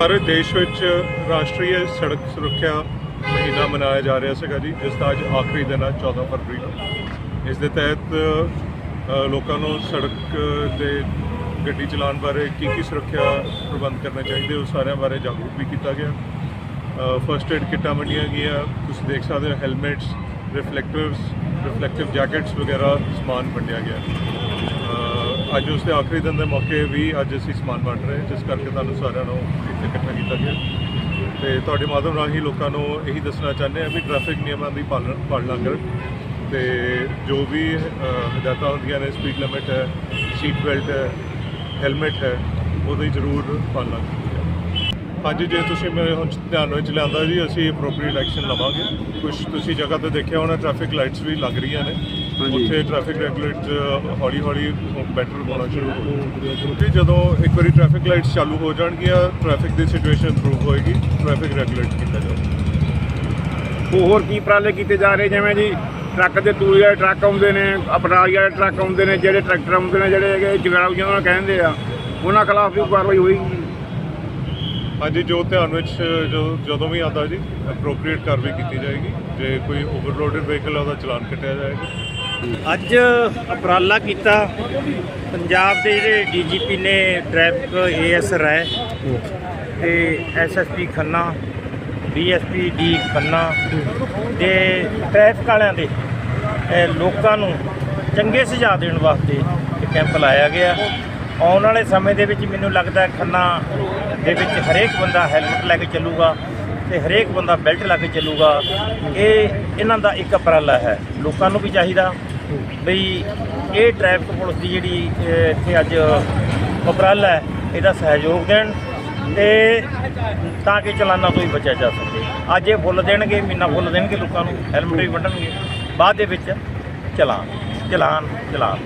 ਭਾਰਤ ਦੇਸ਼ ਵਿੱਚ ਰਾਸ਼ਟਰੀ ਸੜਕ ਸੁਰੱਖਿਆ ਮਹੀਨਾ ਮਨਾਇਆ ਜਾ ਰਿਹਾ ਸੀਗਾ ਜੀ ਜਿਸ ਦਾ ਅੱਜ ਆਖਰੀ ਦਿਨ ਹੈ 14 ਫਰਵਰੀ ਨੂੰ। ਇਸ ਦੇ ਤਹਿਤ ਲੋਕਾਂ ਨੂੰ ਸੜਕ ਤੇ ਗੱਡੀ ਚਲਾਉਣ ਬਾਰੇ ਕੀ ਕੀ ਸੁਰੱਖਿਆ ਪ੍ਰਬੰਧ ਕਰਨੇ ਚਾਹੀਦੇ, ਉਹ ਸਾਰਿਆਂ ਬਾਰੇ ਜਾਗਰੂਕ ਵੀ ਕੀਤਾ ਗਿਆ। ਫਰਸਟ ਏਡ ਕਿੱਟਾਂ ਵੰਡੀਆਂ ਗਈਆਂ, ਤੁਸੀਂ ਦੇਖ ਸਕਦੇ ਹੋ ਹੈਲਮਟਸ ਰਿਫਲੈਕਟਰਸ ਰਿਫਲੈਕਟਿਵ ਜੈਕਟਸ ਵਗੈਰਾ ਸਮਾਨ ਵੰਡਿਆ ਗਿਆ। ਅੱਜ ਉਸ ਦੇ ਆਖਰੀ ਦਿਨ ਦੇ ਮੌਕੇ ਵੀ ਅੱਜ ਅਸੀਂ ਸਮਾਨ ਵੰਡ ਰਹੇ ਹਾਂ, ਜਿਸ ਕਰਕੇ ਤੁਹਾਨੂੰ ਸਾਰਿਆਂ ਨੂੰ ਇੱਥੇ ਇਕੱਠਾ ਕੀਤਾ ਗਿਆ। ਤੇ ਤੁਹਾਡੇ ਮਾਧਿਅਮ ਰਾਹੀਂ ਲੋਕਾਂ ਨੂੰ ਇਹੀ ਦੱਸਣਾ ਚਾਹੁੰਦੇ ਹਾਂ ਵੀ ਟ੍ਰੈਫਿਕ ਨਿਯਮਾਂ ਦੀ ਪਾਲਣਾ ਪਾਲਣਾ ਕਰਨ। ਤੇ ਜੋ ਵੀ ਹਦਾਇਤਾਂ ਹੁੰਦੀਆਂ ਨੇ ਸਪੀਡ ਲਿਮਿਟ ਹੈ ਸੀਟ ਬੈਲਟ ਹੈ ਹੈਲਮਟ ਹੈ ਉਹਦੀ ਜ਼ਰੂਰ ਪਾਲਣਾ ਕੀਤੀ ਜਾਵੇ। ਹਾਂਜੀ ਜੇ ਤੁਸੀਂ ਮੇਰੇ ਹੁਣ ਧਿਆਨ ਵਿੱਚ ਲਿਆਂਦਾ ਜੀ ਅਸੀਂ ਅਪਰੋਪਰੀਏਟ ਐਕਸ਼ਨ ਲਵਾਂਗੇ। ਕੁਝ ਤੁਸੀਂ ਜਗ੍ਹਾ ਤੇ ਦੇਖਿਆ ਹੋਣਾ ਟ੍ਰੈਫਿਕ ਲਾਈਟਸ ਵੀ ਲੱਗ ਰਹੀਆਂ ਨੇ। ਉੱਥੇ ਟ੍ਰੈਫਿਕ ਰੈਗੂਲੇਟਰ ਹੌਲੀ ਹੌਲੀ ਬੈਟਰ ਹੋਣਾ ਸ਼ੁਰੂ ਹੋ ਗਿਆ ਕਿਉਂਕਿ ਜਦੋਂ ਇੱਕ ਵਾਰੀ ਟ੍ਰੈਫਿਕ ਲਾਈਟਸ ਚਾਲੂ ਹੋ ਜਾਣਗੀਆਂ ਟ੍ਰੈਫਿਕ ਦੀ ਸਿਚੁਏਸ਼ਨ ਇੰਪਰੂਵ ਹੋਏਗੀ ਟ੍ਰੈਫਿਕ ਰੈਗੂਲੇਟ ਕੀਤਾ ਜਾਵੇਗਾ ਹੋਰ ਕੀ ਉਪਰਾਲੇ ਕੀਤੇ ਜਾ ਰਹੇ? ਜਿਵੇਂ ਜੀ ਟਰੱਕ ਦੇ ਤੂੜੀ ਵਾਲੇ ਟਰੱਕ ਆਉਂਦੇ ਨੇ ਅਪਰਾਲੀ ਵਾਲੇ ਟਰੱਕ ਆਉਂਦੇ ਨੇ ਜਿਹੜੇ ਟਰੈਕਟਰ ਆਉਂਦੇ ਨੇ ਜਿਹੜੇ ਹੈਗੇ ਜਗਰਾਉ ਜਿਹਨਾਂ ਨੂੰ ਕਹਿੰਦੇ ਆ ਉਹਨਾਂ ਖਿਲਾਫ ਵੀ ਕਾਰਵਾਈ ਹੋਏਗੀ। ਹਾਂਜੀ ਜੋ ਧਿਆਨ ਵਿੱਚ ਜੋ ਜਦੋਂ ਵੀ ਆਉਂਦਾ ਜੀ ਅਪਰੋਪਰੀਏਟ ਕਾਰਵਾਈ ਕੀਤੀ ਜਾਏਗੀ। ਜੇ ਕੋਈ ਓਵਰਲੋਡਡ ਵਹੀਕਲ ਹੈ ਉਹਦਾ ਚਲਾਨ ਕੱਟਿਆ ਜਾਏਗਾ। ਅੱਜ ਉਪਰਾਲਾ ਕੀਤਾ ਪੰਜਾਬ ਦੇ ਜਿਹੜੇ ਡੀਜੀਪੀ ਨੇ ਟ੍ਰੈਫਿਕ ਏਐਸ ਰਾਏ ਤੇ SSP Khanna, DSP D Khanna ਦੇ ਟ੍ਰੈਫਿਕ ਵਾਲਿਆਂ ਦੇ ਲੋਕਾਂ ਨੂੰ ਚੰਗੇ ਸੁਝਾਅ ਦੇਣ ਵਾਸਤੇ ਇਹ ਕੈਂਪ ਲਾਇਆ ਗਿਆ। ਆਉਣ ਵਾਲੇ ਸਮੇਂ ਦੇ ਵਿੱਚ ਮੈਨੂੰ ਲੱਗਦਾ ਖੰਨਾ ਦੇ ਵਿੱਚ ਹਰੇਕ ਬੰਦਾ ਹੈਲਮਟ ਲੈ ਕੇ ਚੱਲੂਗਾ ਤੇ ਹਰੇਕ ਬੰਦਾ ਬੈਲਟ ਲਾ ਕੇ ਚੱਲੂਗਾ। ਇਹ ਇਹਨਾਂ ਦਾ ਇੱਕ ਅਪਰਾਲਾ ਹੈ। ਲੋਕਾਂ ਨੂੰ ਵੀ ਚਾਹੀਦਾ। ਬਈ ਇਹ ਟ੍ਰੈਫਿਕ ਪੁਲਿਸ ਦੀ ਜਿਹੜੀ ਇੱਥੇ ਅੱਜ ਉਪਰਾਲਾ ਹੈ, ਇਹਦਾ ਸਹਿਯੋਗ ਦੇਣ ਤੇ ਤਾਂ ਕਿ ਚਲਾਨਾਂ ਤੋਂ ਹੀ ਬਚਿਆ ਜਾ ਸਕੇ। ਅੱਜ ਇਹ ਫੁੱਲ ਦੇਣਗੇ, ਮਹੀਨਾ ਫੁੱਲ ਦੇਣਗੇ, ਲੋਕਾਂ ਨੂੰ ਹੈਲਮਟ ਵੀ ਵੰਡਣਗੇ ਬਾਅਦ ਦੇ ਵਿੱਚ ਚਲਾਨ ਚਲਾਨ ਚਲਾਨ।